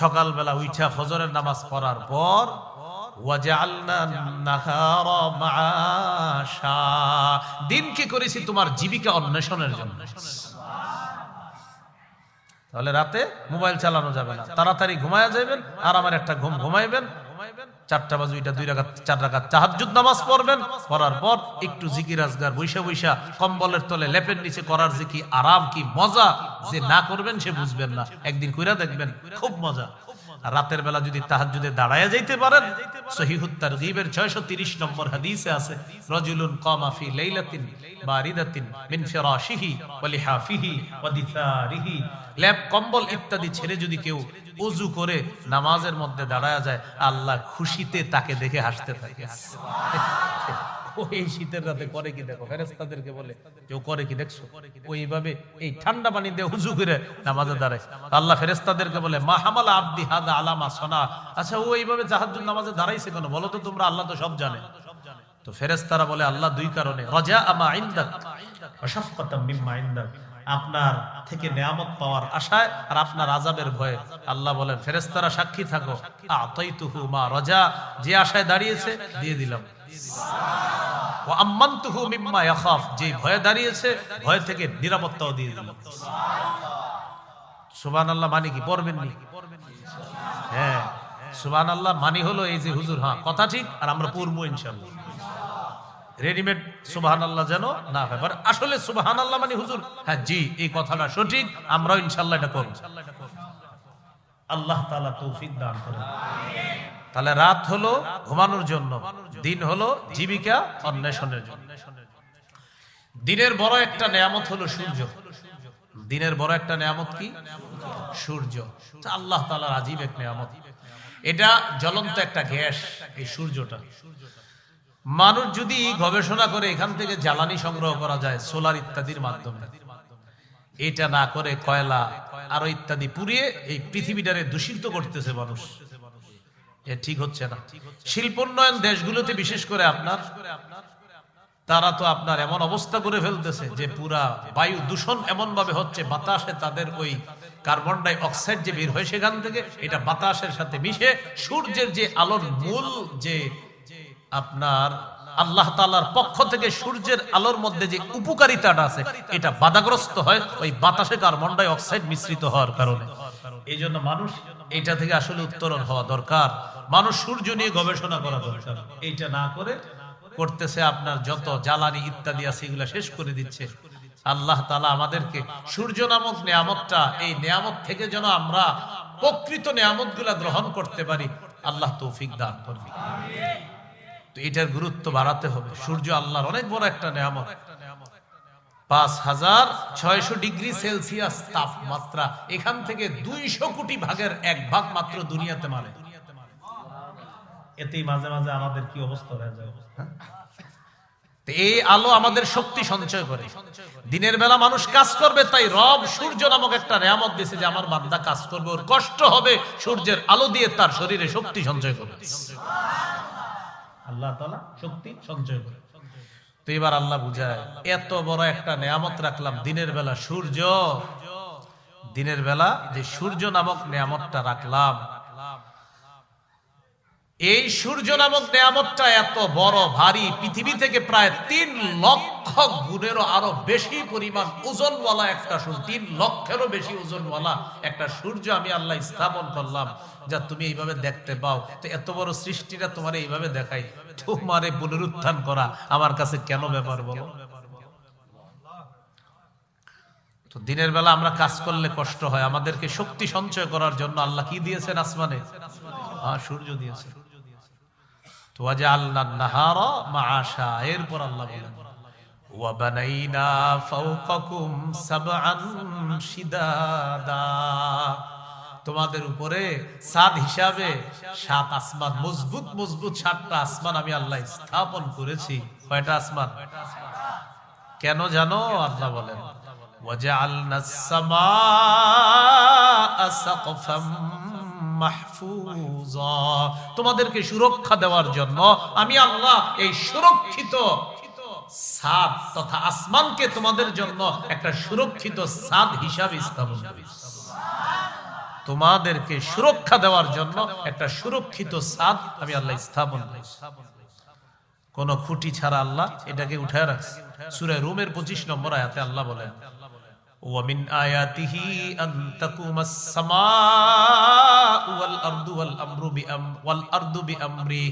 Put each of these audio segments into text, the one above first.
সকালবেলা উইঠা ফজরের নামাজ পড়ার পর দিনকে করেছি? তোমার জীবিকা অন্বেষণের জন্য। তাহলে রাতে মোবাইল চালানো যাবে না। তাড়াতাড়ি ঘুমায়া যাবেন আর আমার একটা ঘুম ঘুমাইবেন ঘুমাইবেন। চারটা বাজু এটা দুই রাখাত চার রাখাত চাহাজুদ নামাজ পড়বেন, পড়ার পর একটু জিকি রাজগার বৈশা বৈশা কম্বলের তলে লেপের নিচে করার যে কি আরাম, কি মজা, যে না করবেন সে বুঝবেন না। একদিন কইরা দেখবেন, খুব মজা। রাতের বেলা যদি তাহাজ্জুদে দাঁড়ায়া যাইতে পারেন সহিহুত তারগীবের 630 নম্বর হাদিসে আছে, রাজুলুন কামা ফি লাইলাতিন বারিদাতিন ল্যাপ, কম্বল ইত্যাদি ছেড়ে যদি কেউ উজু করে নামাজের মধ্যে দাঁড়ায়া যায়, আল্লাহ খুশিতে তাকে দেখে হাসতে থাকে। ও এই শীতের রাতে করে কি দেখো? ফেরেস্তাদেরকে বলে, কেউ করে কি দেখছ? ওইভাবে এই ঠান্ডা পানি দিয়ে উজু করে নামাজে দাঁড়ায়। আল্লাহ ফেরেস্তাদেরকে বলে, মা হামালা আব্দি হাদা আলামা সোনা। আচ্ছা ও এইভাবে জাহাজুল নামাজে দাঁড়াইছে কেন? বলো তো তোমরা, আল্লাহ তো সব জানে। তো ফেরেস্তারা বলে, আল্লাহ দুই কারণে। রাজা আমা আইন্দাক অশাফকাতাম মিম্মা ইন্দাক। আপনার থেকে নিয়ামত পাওয়ার আশায় আর আপনার আজাবের ভয়ে। আল্লাহ বলেন ফেরেস্তারা সাক্ষী থাকো। আতাইতুহু মা রাজা, যে আশায় দাঁড়িয়েছে, দিয়ে দিলাম। ও আম্মান্তুহু মিম্মা যে ভয়ে দাঁড়িয়েছে, ভয় থেকে নিরাপত্তাও দিয়ে দিলাম। মানে কি? হ্যাঁ। মানে হলো এই যে হুজুর হ্যাঁ কথা ঠিক, আর আমরা পড়ব ইনশাআল্লাহ। রেডিমেড সুবাহান আল্লাহ যেন না হয়। আসলে সুবাহান আল্লাহ মানে হুজুর। হ্যাঁ জি, এই কথাটা সঠিক। আমরাও ইনশাল্লাহ এটা করব। আল্লাহ তাআলা তৌফিক দান করেন। তাহলে রাত হলো ঘুমানোর জন্য। দিন হলো জীবিকা অন্বেষণের জন্য। দিনের বড় একটা নিয়ামত হলো সূর্য। দিনের বড় একটা নিয়ামত কি? সূর্য। আল্লাহ তাআলার আজীব এক নিয়ামত। এটা জ্বলন্ত একটা গ্যাস, এই সূর্যটা। মানুষ যদি গবেষণা করে এখান থেকে জ্বালানি সংগ্রহ করা যায়, সোলার ইত্যাদির মাধ্যমে। এটা না করে কয়লা, আরও ইত্যাদি পুড়িয়ে এই পৃথিবীটারে দূষিত করতেছে মানুষ। ঠিক হচ্ছে না। শিল্পোন্নয়ন দেশগুলোতে বিশেষ করে আপনার, তারা তো আপনার এমন অবস্থা করে ফেলতেছে যে পুরা বায়ু দূষণ এমন ভাবে হচ্ছে, বাতাসে তাদের ওই কার্বন ডাই অক্সাইড যে বের হয় সেখান থেকে, এটা বাতাসের সাথে মিশে সূর্যের যে আলোর মূল যে আপনার আল্লাহ তালার পক্ষ থেকে সূর্যের আলোর মধ্যে যে উপকারিতাটা আছে, এটা বাধাগ্রস্ত হয় ওই বাতাসে কার্বন ডাই অক্সাইড মিশ্রিত হওয়ার কারণে। এই জন্য মানুষ এটা থেকে আসলে উত্তরণ হওয়া দরকার। মানুষ সূর্য নিয়ে গবেষণা করা দরকার। এইটা না করে করতেছে আপনার যত জ্বালানি ইত্যাদি আছে, এগুলা শেষ করে দিচ্ছে। আল্লাহ তালা আমাদেরকে সূর্য নামক নিয়ামতটা, এই নিয়ামত থেকে যেন আমরা প্রকৃত নিয়ামতগুলা গ্রহণ করতে পারি। আল্লাহ তৌফিক দান করবে তো এটার গুরুত্ব বাড়াতে হবে। সূর্য আল্লাহর অনেক বড় একটা নিয়ামত। পাঁচ হাজার ছয়শো ডিগ্রি সেলসিয়াস তাপমাত্রা। এখান থেকে দুইশো কোটি ভাগের এক ভাগ মাত্র দুনিয়াতে মানে এতেই মাঝে মাঝে আমাদের কি অবস্থা হয়ে যায়? হ্যাঁ? এই আলো আমাদের শক্তি সঞ্চয় করে। দিনের বেলা মানুষ কাজ করবে, তাই রব সূর্য নামক একটা নিয়ামত দিয়েছে যে, আমার বান্দা কাজ করবে, ওর কষ্ট হবে সূর্যের আলো দিয়ে তার শরীরে শক্তি সঞ্চয় করবে। আল্লাহ তালা শক্তি সঞ্চয় করে। তো এবার আল্লাহ বুঝায়, এত বড় একটা নেয়ামত রাখলাম, দিনের বেলা সূর্য, দিনের বেলা যে সূর্য নামক নেয়ামতটা রাখলাম এই সূর্য নামক নিয়ামতটা এত বড়, ভারী, পৃথিবী থেকে প্রায় তিন লক্ষ গুণেরও আরও বেশি পরিমাণ ওজনওয়ালা একটা সূর্য, তিন লক্ষেরও বেশি ওজনওয়ালা একটা সূর্য আমি আল্লাহ স্থাপন করলাম। যা তুমি এইভাবে দেখতে পাও। তো এত বড় সৃষ্টিটা তোমার এইভাবে দেখাই। তোমারে পুনরুত্থান করা আমার কাছে কেন ব্যাপার বলো? তো দিনের বেলা আমরা কাজ করলে কষ্ট হয়। আমাদেরকে শক্তি সঞ্চয় করার জন্য আল্লাহ কি দিয়েছেন আসমানে? হ্যাঁ সূর্য দিয়েছে তো আল্লাহ নাহারা মাআশা এরপর আল্লাহ বলেন ওয়াবানাইনা ফাওকাকুম সাবআন শিদাদা তোমাদের উপরে সাত হিসাবে সাত আসমান মজবুত মজবুত সাতটা আসমান আমি আল্লাহ স্থাপন করেছি কয়টা আসমান কেন জানো আল্লাহ বলেন وجعلنا السماء سقفا মাহফুজা। তোমাদেরকে সুরক্ষা দেওয়ার জন্য আমি আল্লাহ এই সুরক্ষিত সাদ তথা আসমানকে তোমাদের জন্য একটা সুরক্ষিত সাদ হিসাবে স্থাপন তোমাদেরকে সুরক্ষা দেওয়ার জন্য একটা সুরক্ষিত সাদ আমি আল্লাহ স্থাপন কোন খুঁটি ছাড়া আল্লাহ এটাকে উঠে রাখছে। সুরে রুমের পঁচিশ নম্বর আয়াতে আল্লাহ বলেন ومن آياته أن تقوم السماء والأرض والأمر بأم والأرض بأمره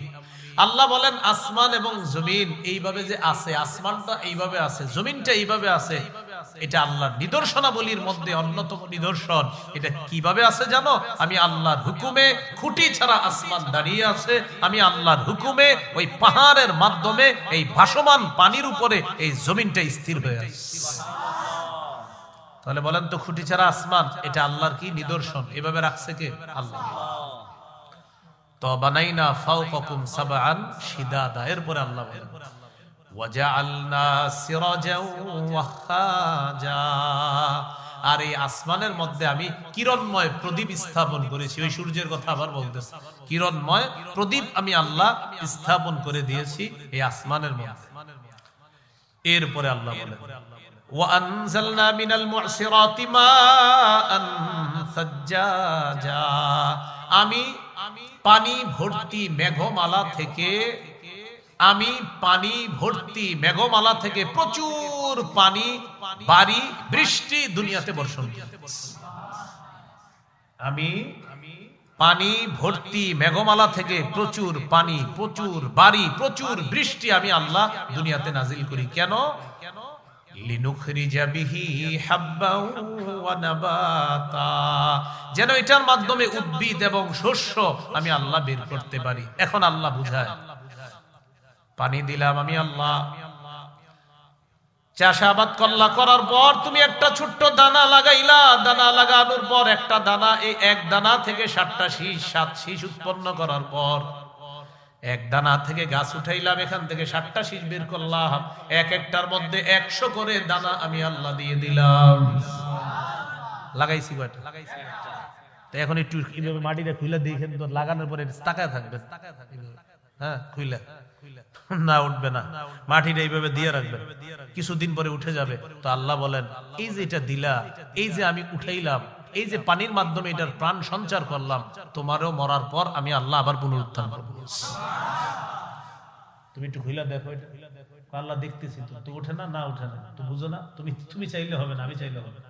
আল্লাহ বলেন আসমান এবং জমিন এইভাবে যে আছে আসমানটা এইভাবে আছে জমিনটা এইভাবে আছে এটা আল্লাহর নিদর্শনাবলীর মধ্যে অন্যতম নিদর্শন এটা কিভাবে আছে জানো আমি আল্লাহর হুকুমে খুঁটি ছাড়া আসমান দাঁড়িয়ে আছে আমি আল্লাহর হুকুমে ওই পাহাড়ের মাধ্যমে এই ভাসমান পানির উপরে এই জমিনটা স্থির হয়ে আছে তাহলে বলেন তো খুঁটি ছাড়া আসমান, এটা আল্লাহর কি নিদর্শন? এভাবে রাখছে কে? আল্লাহ। তো বানাইনা ফাওকাকুম সাবআন শিদাদা, এরপরে আল্লাহ আর এই আসমানের মধ্যে আমি কিরণময় প্রদীপ স্থাপন করেছি। ওই সূর্যের কথা আবার বলতেছে, কিরণময় প্রদীপ আমি আল্লাহ স্থাপন করে দিয়েছি এই আসমানের মধ্যে। এরপরে আল্লাহ وأنزلنا من المعصرات ماء ثجاجا আমি পানি ভর্তি মেঘমালা থেকে আমি পানি ভর্তি মেঘমালা থেকে প্রচুর পানি বাড়ি বৃষ্টি দুনিয়াতে বর্ষণ করি। আমি পানি ভর্তি মেঘমালা থেকে প্রচুর পানি প্রচুর বাড়ি প্রচুর বৃষ্টি আমি আল্লাহ দুনিয়াতে নাজিল করি কেন লিনুখরিজা যেন এটার মাধ্যমে উদ্ভিদ এবং শস্য আমি আল্লাহ বের করতে পারি। এখন আল্লাহ বুঝায়। পানি দিলাম আমি আল্লাহ। চাষাবাদ করলা করার পর তুমি একটা ছোট্ট দানা লাগাইলা। দানা লাগানোর পর একটা দানা, এই এক দানা থেকে সাতটা শীষ, সাত শীষ উৎপন্ন করার পর এক দানা থেকে গাছ উঠাইলাম, এখান থেকে সাতটা শীষ বের করলাম। এক একটার মধ্যে একশো করে দানা আমি আল্লাহ দিয়ে দিলাম। লাগাইছি তো এখন একটু কীভাবে মাটিটা খুলে দিয়ে কিন্তু লাগানোর পরে তাকায় থাকবে। হ্যাঁ খুইলা। না উঠবে না। মাটিটা এইভাবে দিয়ে রাখবে। কিছুদিন পরে উঠে যাবে। তো আল্লাহ বলেন, এই যে এটা দিলা, এই যে আমি উঠাইলাম এই যে পানির মাধ্যমে এটার প্রাণ সঞ্চার করলাম, তোমারও মরার পর আমি আল্লাহ আবার পুনরুত্থান করব। তুমি একটু খুইলা দেখো এটা। আল্লাহ দেখতেছি তো ওঠে না? না ওঠে না। তো বুঝো না? তুমি তুমি চাইলে হবে না, আমি চাইলে হবে না।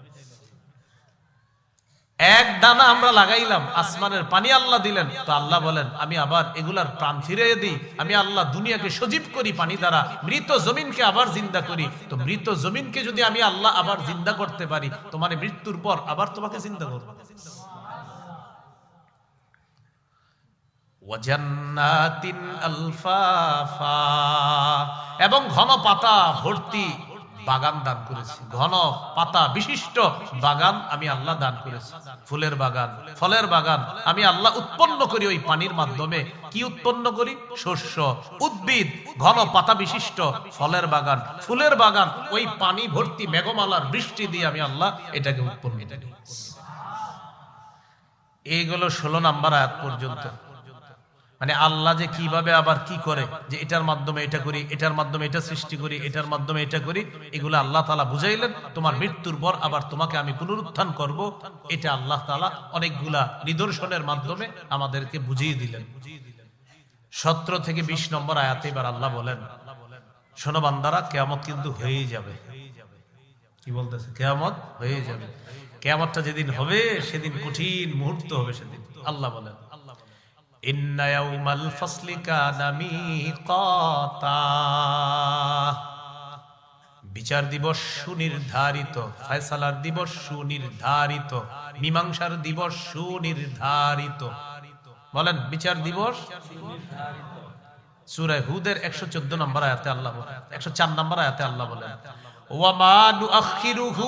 এক দানা আমরা লাগাইলাম, আসমানের পানি আল্লাহ দিলেন। তো আল্লাহ বলেন, আমি আবার এগুলার প্রাণ ফিরিয়ে দিই। আমি আল্লাহ দুনিয়াকে সজীব করি পানি দ্বারা, মৃত জমিনকে আবার জিন্দা করি। তো মৃত জমিনকে যদি আমি আল্লাহ আবার জিন্দা করতে পারি তোমার মৃত্যুর পর আবার তোমাকে চিন্তা করব। এবং ঘন পাতা ভর্তি বাগান দান করেছি। ঘন পাতা বিশিষ্ট বাগান আমি আল্লাহ দান করেছি। ফুলের বাগান, ফলের বাগান আমি আল্লাহ উৎপন্ন করি ওই পানির মাধ্যমে। কি উৎপন্ন করি? শস্য, উদ্ভিদ, ঘন পাতা বিশিষ্ট ফলের বাগান। ফুলের বাগান, ওই পানি ভর্তি মেঘমালার বৃষ্টি দিয়ে আমি আল্লাহ এটাকে উৎপন্ন এইগুলো ষোলো নাম্বার আয়াত পর্যন্ত। মানে আল্লাহ যে কীভাবে আবার কি করে? যে এটার মাধ্যমে এটা করি, এটার মাধ্যমে এটা সৃষ্টি করি, এটার মাধ্যমে এটা করি, এগুলো আল্লাহ তালা বুঝাইলেন, তোমার মৃত্যুর পর আবার তোমাকে আমি পুনরুত্থান করব। এটা আল্লাহ তালা অনেকগুলা নিদর্শনের মাধ্যমে আমাদেরকে বুঝিয়ে দিলেন। সতেরো থেকে বিশ নম্বর আয়াতে এবার আল্লাহ বলেন, শোনো বান্দারা, কেয়ামত কিন্তু হয়েই যাবে। কি বলতেছে? কেয়ামত হয়ে যাবে। কেয়ামতটা যেদিন হবে, সেদিন কঠিন মুহূর্ত হবে সেদিন। আল্লাহ বলেন। বিচার দিবস সুনির্ধারিত, ফয়সালার দিবস সুনির্ধারিত, মীমাংসার দিবস সুনির্ধারিত। বলেন, বিচার দিবস সূরা হুদের 114 নম্বর আয়াতে আল্লাহ বলেন 104 নম্বর আয়াতে আল্লাহ বলেন ওয়ামা নুআখিরুহু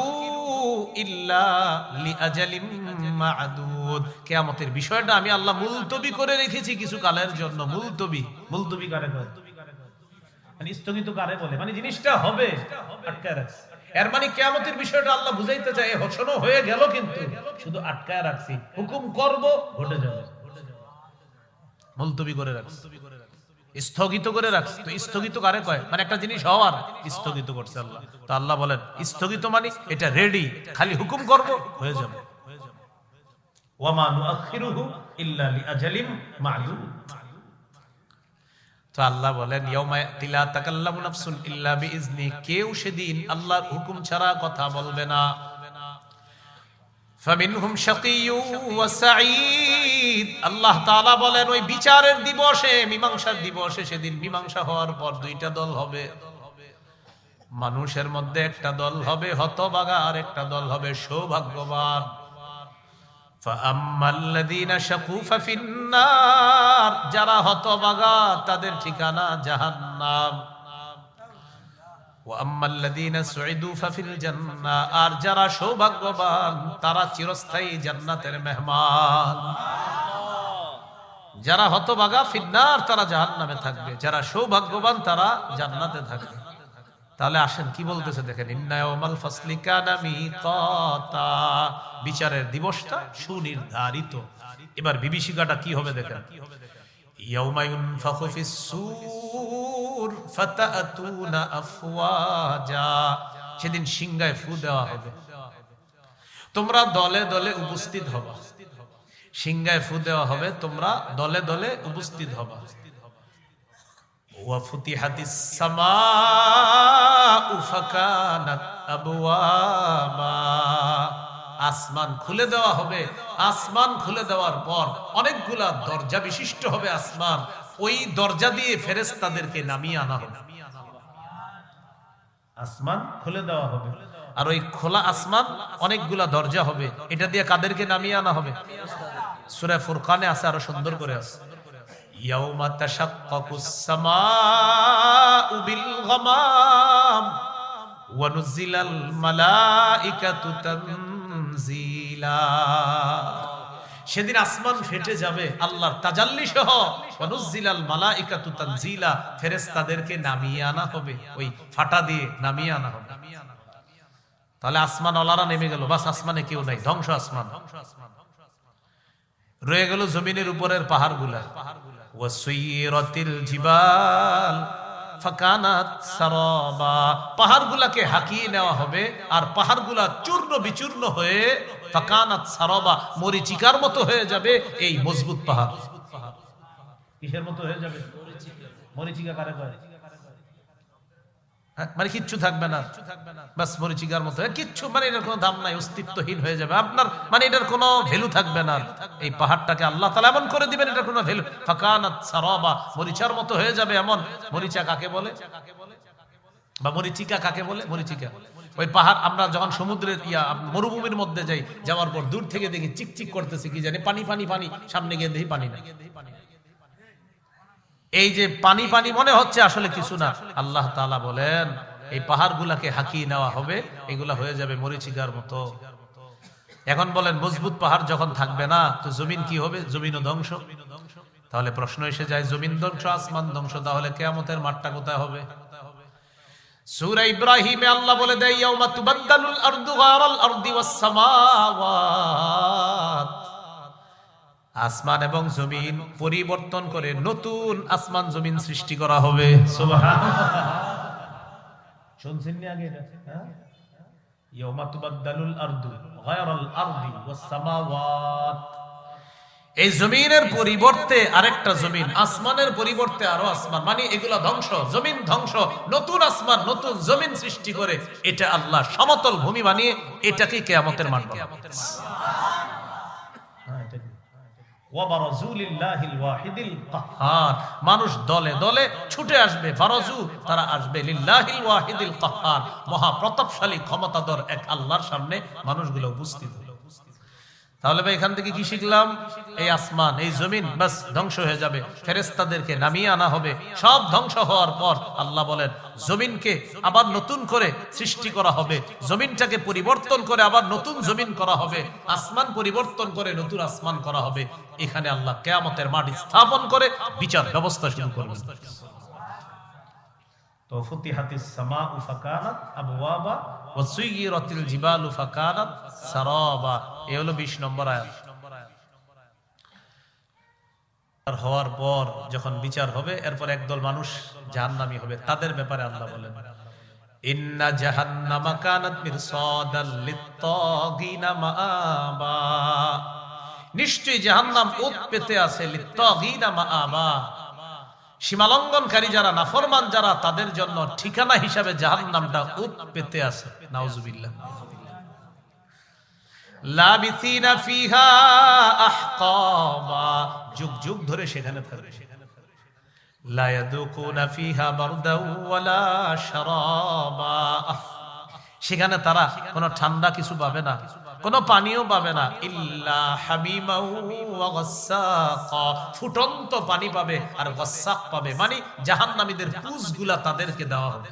কিয়ামতের বিষয়টা আমি আল্লাহ মুলতবি করে রেখেছি কিছু কালের জন্য। মুলতবি। মুলতবি কারে মানে স্থগিত কারে বলে? মানে জিনিসটা হবে। এর মানে কিয়ামতের বিষয়টা আল্লাহ বুঝাইতে চায় হোসনো হয়ে গেল কিন্তু। শুধু আটকায় রাখছি। হুকুম করব, ঘটে যাবে। মুলতবি করে রাখছি। স্থগিত করে রাখছি। তো স্থগিত কারে কয়? মানে একটা জিনিস হওয়ার স্থগিত করছে আল্লাহ। তো আল্লাহ বলেন, স্থগিত মানে এটা রেডি খালি হুকুম করব, হয়ে যাবে। আল্লাহ বলেন কেউ সেদিন আল্লাহর হুকুম ছাড়া কথা বলবে না। ফামিনহুম শাকিয়্যু ওয়া সাঈদ। আল্লাহ তাআলা বলেন, ওই বিচারের দিবসে, মীমাংসার দিবসে সেদিন মীমাংসা হওয়ার পর দুইটা দল হবে। মানুষের মধ্যে একটা দল হবে হতবাগা আর একটা দল হবে সৌভাগ্যবান। যারা হতবাগা তাদের ঠিকানা জাহান্নাম। আর যারা সৌভাগ্যবান তারা চিরস্থায়ী জান্নাতের মেহমান। যারা হতবাগা ফিন্নার তারা জাহান্নামে থাকবে। যারা সৌভাগ্যবান তারা জান্নাতে থাকবে। তাহলে আসেন কি বলতেছে দেখেন বিচারের দিবসটা সুনির্ধারিত। এবার বিভীষিকাটা কি হবে দেখেন? ইয়াউমা ইউনফাখু ফিস সূর ফাতাতুনা আফওয়াজা সেদিন সিংহায় ফু দেওয়া হবে তোমরা দলে দলে উপস্থিত হবা সিংহায় ফু দেওয়া হবে তোমরা দলে দলে উপস্থিত হবা وفتحت السماء فكانت أبوابا আসমান খুলে দেওয়া হবে। আসমান খুলে দেওয়ার পর অনেকগুলা দরজা বিশিষ্ট হবে আসমান। ওই দরজা দিয়ে ফেরেস তাদেরকে নামিয়ে আনা হবে। আসমান খুলে দেওয়া হবে। আর ওই খোলা আসমান অনেকগুলা দরজা হবে। এটা দিয়ে কাদেরকে নামিয়ে আনা হবে? সুরে ফুরকানে আছে, আরও সুন্দর করে আছে। ইয়াউমা তাশাক্কাকুস মালাইকাতু তান সেদিন আসমান ফেটে যাবে, আল্লাহর তাজাল্লি সহ। অনুজিলাল মালাইকাতু তানজিলা, ফেরেশতাদেরকে নামিয়ে আনা হবে। ওই ফাটা দিয়ে নামিয়ে আনা হবে। তাহলে আসমান অলারা নেমে গেল। বাস, আসমানে কেউ নাই। ধ্বংস আসমান। রয়ে গেল জমিনের উপরের পাহাড়গুলা জিবাল। ফাকানাত সারাবা। পাহাড়গুলাকে হাকিয়ে নেওয়া হবে আর পাহাড়গুলা চূর্ণ বিচূর্ণ হয়ে ফাকানাত সারাবা মরিচিকার মতো হয়ে যাবে এই মজবুত পাহাড়। কিসের মতো হয়ে যাবে? মরিচিকা কারে কয়? মানে কিচ্ছু থাকবে না। বাস মরিচিকার মতো। কিচ্ছু মানে এটার কোনো দাম নাই, অস্তিত্বহীন হয়ে যাবে। আপনার মানে এটার কোনো ভ্যালু থাকবে না। এই পাহাড়টাকে আল্লাহ তালা এমন করে দিবেন, এটার কোনো ভ্যালু ফাকানাত সারাবা, মরিচার মতো হয়ে যাবে এমন। মরিচা কাকে বলে? বা মরিচিকা কাকে বলে? মরিচিকা। ওই পাহাড়, আমরা যখন সমুদ্রের ইয়া, মরুভূমির মধ্যে যাই, যাওয়ার পর দূর থেকে দেখি, চিকচিক করতেছে, কি জানি, পানি পানি পানি। সামনে গিয়ে দেখি পানি না এই যে পানি পানি মনে হচ্ছে আসলে কিছু না। আল্লাহ তাআলা বলেন, এই পাহাড় গুলাকে হাকিয়ে নেওয়া হবে, এগুলা হয়ে যাবে মরিচিকার মতো। এখন বলেন, মজবুত পাহাড় যখন থাকবে না, তো জমিন কি হবে? জমিনও ধ্বংস। তাহলে প্রশ্ন এসে যায়, জমিন ধ্বংস, আসমান ধ্বংস, তাহলে কেয়ামতের মাঠটা কোথায় হবে? সূরা ইব্রাহিমে আল্লাহ বলে দেয় আরদু আসমান এবং জমিন পরিবর্তন করে নতুন আসমান জমিন সৃষ্টি করা হবে। হ্যাঁ? এই জমিনের পরিবর্তে আরেকটা জমিন, আসমানের পরিবর্তে আরও আসমান। মানে এগুলা ধ্বংস, জমিন ধ্বংস, নতুন আসমান, নতুন জমিন সৃষ্টি করে এটা আল্লাহ সমতল ভূমি বানিয়ে এটাকে কেয়ামতের মাঠ বানাবে। হ্যাঁ, এটা কি? ওয়াবারাজুলিল্লাহিল ওয়াহিদিল কাহ্হার। মানুষ দলে দলে ছুটে আসবে। বারজু তারা আসবে লিল্লাহিল ওয়াহিদিল কাহ্হার মহা প্রতাপশালী ক্ষমতাধর এক আল্লাহর সামনে মানুষগুলো উপস্থিত হলো। তাহলে ভাই এখান থেকে কি শিখলাম? এই আসমান এই জমিন বাস ধ্বংস হয়ে যাবে। ফেরেস্তাদেরকে নামিয়ে আনা হবে। সব ধ্বংস হওয়ার পর আল্লাহ বলেন জমিনকে আবার নতুন করে সৃষ্টি করা হবে। জমিনটাকে পরিবর্তন করে আবার নতুন জমিন করা হবে। আসমান পরিবর্তন করে নতুন আসমান করা হবে। এখানে আল্লাহ কেয়ামতের মাটি স্থাপন করে বিচার ব্যবস্থা শুরু করবেন। তো ফুতিহাতিস সামাউ ফাকানাত আবওয়াবা ওয়া জিবালু ফাকানাত সারাবা। এই হলো 20 নম্বর আয়াত। হওয়ার পর যখন বিচার হবে, এরপর একদল মানুষ জাহান্নামী হবে। তাদের ব্যাপারে আল্লাহ বলেন, ইন্না জাহান্নামা কানাত মিরসাদাল লিত্তাগিনা মাআবা। নিশ্চয়ই জাহান্নাম উত পেতে আছে লিত্তাগীনা মাআবা। সীমালঙ্ঘনকারী যারা, নাফরমান যারা, তাদের জন্য ঠিকানা হিসাবে জাহান্নামটা উত পেতে আছে। নাউজুবিল্লাহ। যুগ যুগ ধরে সেখানে থাকবে। সেখানে তারা কোনো ঠান্ডা কিছু পাবে না, কোনো পানিও পাবে না। ইল্লা ফুটন্ত পানি পাবে আর গাসসাক পাবে। মানে জাহান্নামীদের পুজগুলা তাদেরকে দেওয়া হবে।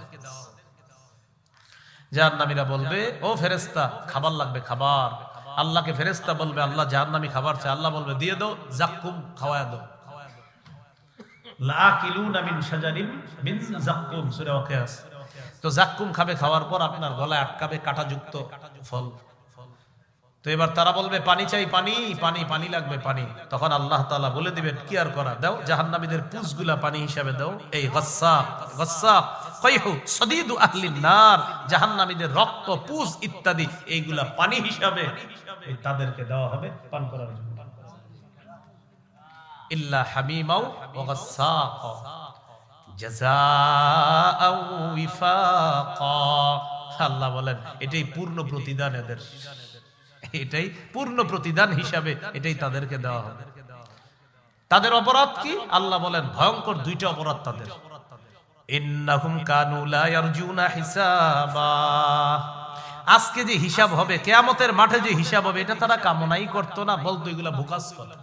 জাহান্নামীরা বলবে, ও ফেরেস্তা খাবার লাগবে, খাবার। আল্লাহকে ফেরেস্তা বলবে, আল্লাহ জাহান্নামী খাবার চায়। আল্লাহ বলবে, দিয়ে দাও, জাক্কুম, খাওয়ায় ওয়াকিয়াস। তো খাবে খাওয়ার পর আপনার কাঁটাযুক্ত ফল। তো এবার তারা বলবে, পানি চাই, পানি পানি পানি লাগবে, পানি। তখন আল্লাহ তাআলা বলে দিবেন, কি আর করা? দাও, জাহান্নামীদের পুজগুলা পানি হিসাবে দাও। এই গস্সাক কয়হু জাহান্নামীদের রক্ত, পুজ ইত্যাদি, এইগুলা পানি হিসাবে তাদেরকে দেওয়া হবে পান করার জন্য। ইল্লা আল্লাহ বলেন, এটাই পূর্ণ প্রতিদান এদের। এটাই পূর্ণ প্রতিদান হিসাবে এটাই তাদেরকে দেওয়া হবে। তাদের অপরাধ কি? আল্লাহ বলেন, ভয়ঙ্কর দুইটা অপরাধ তাদের। ইন্নাহুম কানু লা ইয়ারজুনা হিসাবা। আজকে যে হিসাব হবে, কেয়ামতের মাঠে যে হিসাব হবে, এটা তারা কামনাই করতো না, বলতো এগুলা ভুকাস কথা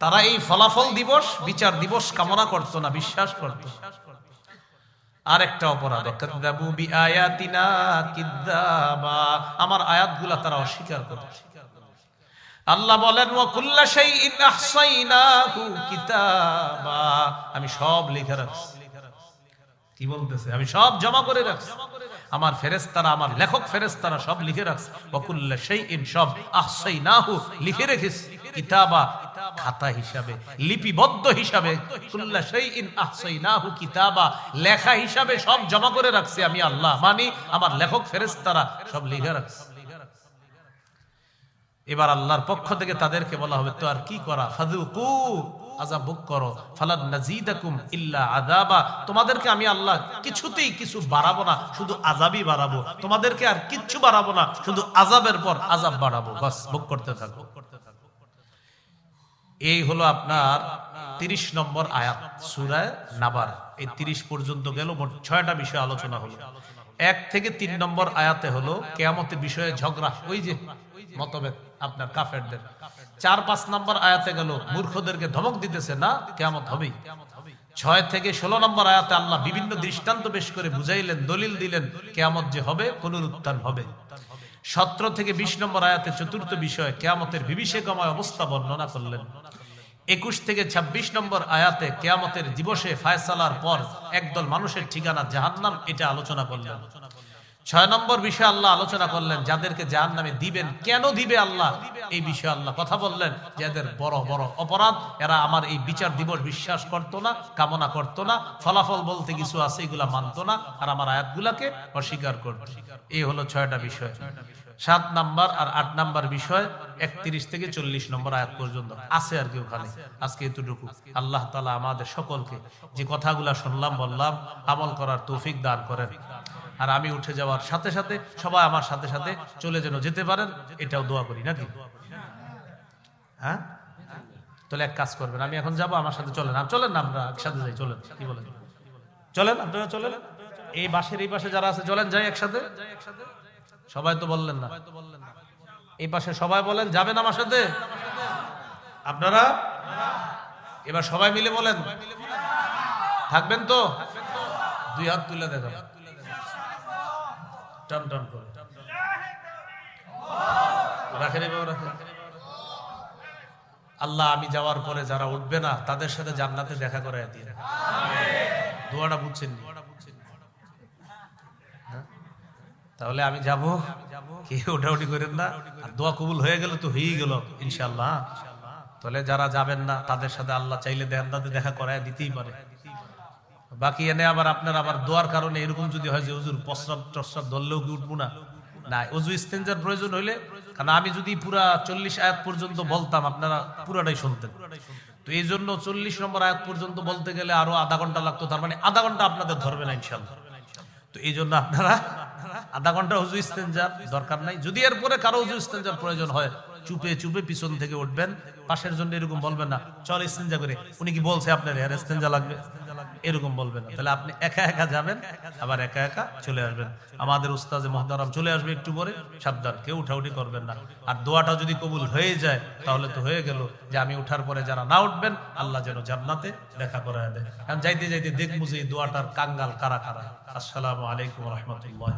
তারা এই ফলাফল দিবস, বিচার দিবস কামনা করতো না, বিশ্বাস করতো। আর একটা অপরাধ আমার আয়াতগুলা তারা অস্বীকার করছে আল্লাহ বলেন আমি সব লিখে রাখছি। কি বলতেছে? আমি সব জমা করে রাখছি। আমার ফেরেশতারা, আমার লেখক ফেরেশতারা সব লিখে রাখছে। ওয়া কুল্লা শাইইন সব আহসাইনাহু লিখে রেখেছি। কিতাবা খাতা হিসাবে, লিপিবদ্ধ হিসাবে, কুল্লা শাইইন আহসাইনাহু কিতাবা লেখা হিসাবে সব জমা করে রাখছি। আমি আল্লাহ মানি, আমার লেখক ফেরেশতারা সব লিখে রাখছে। এবার আল্লাহর পক্ষ থেকে তাদেরকে বলা হবে, তো আর কি করা? ফাদুকু আযাব ভোগ করো। ফালান নাজিদাকুম ইল্লা আযাবা। তোমাদেরকে আমি আল্লাহ কিছুতেই কিছু বাড়াবো না, শুধু আযাবই বাড়াবো। তোমাদেরকে আর কিচ্ছু বাড়াবো না, শুধু আযাবের পর আযাব বাড়াবো। বাস ভোগ করতে থাকো। এই হলো আপনার তিরিশ নম্বর আয়াত সুরায় নাবার এই তিরিশ পর্যন্ত গেল, মোট ছয়টা বিষয় আলোচনা হলো। এক থেকে তিন নম্বর আয়াতে হলো, কেয়ামতের বিষয়ে ঝগড়া, ওই যে মতভেদ। আপনার কাফেরদের। চার পাঁচ নম্বর আয়াতে গেল, মূর্খদেরকে ধমক দিতেছে, না, কেয়ামত হবেই। ছয় থেকে ষোলো নম্বর আয়াতে আল্লাহ বিভিন্ন দৃষ্টান্ত বেশ করে বুঝাইলেন, দলিল দিলেন, কেয়ামত যে হবে, পুনরুত্থান হবে। সতেরো থেকে বিশ নম্বর আয়াতে চতুর্থ বিষয়, কেয়ামতের বিভীষেকময় অবস্থা বর্ণনা করলেন। একুশ থেকে ২৬ নম্বর আয়াতে কেয়ামতের দিবসে ফায়সালার পর একদল মানুষের ঠিকানা জাহান্নাম, এটা আলোচনা করলেন। ছয় নম্বর বিষয় আল্লাহ আলোচনা করলেন, যাদেরকে যার নামে দিবেন, কেন দিবে আল্লাহ? এই বিষয়ে আল্লাহ কথা বললেন যাদের বড় বড় অপরাধ, এরা আমার এই বিচার দিবস বিশ্বাস করতো না, কামনা করতো না, ফলাফল বলতে কিছু আছে, এগুলা মানতো না, আর আমার আয়াতগুলাকে অস্বীকার করতো। এই হলো ছয়টা বিষয়। সাত নাম্বার আর আট নাম্বার বিষয় একত্রিশ থেকে চল্লিশ নম্বর আয়াত পর্যন্ত। আছে আর কি ওখানে। আজকে এতটুকু। আল্লাহ তালা আমাদের সকলকে যে কথাগুলা শুনলাম, বললাম, আমল করার তৌফিক দান করেন। আর আমি উঠে যাওয়ার সাথে সাথে সবাই আমার সাথে সাথে চলে যেন যেতে পারেন, এটাও দোয়া করি, নাকি? হ্যাঁ? তাহলে এক কাজ করবেন, আমি এখন যাব, আমার সাথে চলেন। আর চলেন না আমরা একসাথে যাই, চলেন, কি বলেন? চলেন, আপনারা চলেন। এই বাসের এই পাশে যারা আছে, চলেন যাই একসাথে। সবাই তো বললেন না। এই পাশে সবাই বলেন যাবেন আমার সাথে? আপনারা? এবার সবাই মিলে বলেন। থাকবেন তো? দুই হাত তুলে দেখান টান টান করে। রাখেন এবার আল্লাহ, আমি যাওয়ার পরে যারা উঠবে না, তাদের সাথে জান্নাতে দেখা করাই দিয়ে দোয়াটা বুঝছেন নি? হ্যাঁ? তাহলে আমি যাব। কে ওঠাউঠি করেন না? আর দোয়া কবুল হয়ে গেল তো হয়েই গেল ইনশাল্লাহ তাহলে যারা যাবেন না, তাদের সাথে আল্লাহ চাইলে দেন দেহান্দাতে দেখা করায় দিতেই পারে। বাকি এনে আবার আপনার আবার দোয়ার কারণে এরকম যদি হয় যে, হুজুর, প্রস্রাব টস্রাব ধরলেও কি উঠবো না? না, অজু ইস্তেঞ্জার প্রয়োজন হইলে, কারণ আমি যদি পুরা চল্লিশ আয়াত পর্যন্ত বলতাম, আপনারা পুরাটাই শুনতেন। তো এই জন্য চল্লিশ নম্বর আয়াত পর্যন্ত বলতে গেলে আরও আধা ঘণ্টা লাগতো, তার মানে আধা ঘণ্টা আপনাদের ধরবে না ইনশাল্লাহ তো এই জন্য আপনারা আধা ঘণ্টা উজু ইস্তেঞ্জার দরকার নাই। যদি এরপরে কারও উজু ইস্তেঞ্জার প্রয়োজন হয়, চুপে চুপে পিছন থেকে উঠবেন, পাশের জন্য এরকম বলবেন না, চল ইস্তেঞ্জা করে। উনি কি বলছে আপনার হ্যাঁ ইস্তেঞ্জা লাগবে। এরকম বলবেন তাহলে আপনি একা একা যাবেন, আবার একা একা চলে আসবেন। আমাদের উস্তাজে মহদারাম চলে আসবে একটু পরে, সাবধান, কেউ উঠাউঠি করবেন না। আর দোয়াটা যদি কবুল হয়ে যায়, তাহলে তো হয়ে গেল যে আমি উঠার পরে যারা না উঠবেন, আল্লাহ যেন জান্নাতে দেখা করে দেয়। কারণ যাইতে যাইতে দেখব যে দোয়াটার কাঙ্গাল কারা কারা। আসসালামু আলাইকুম রহমতুল্লাহ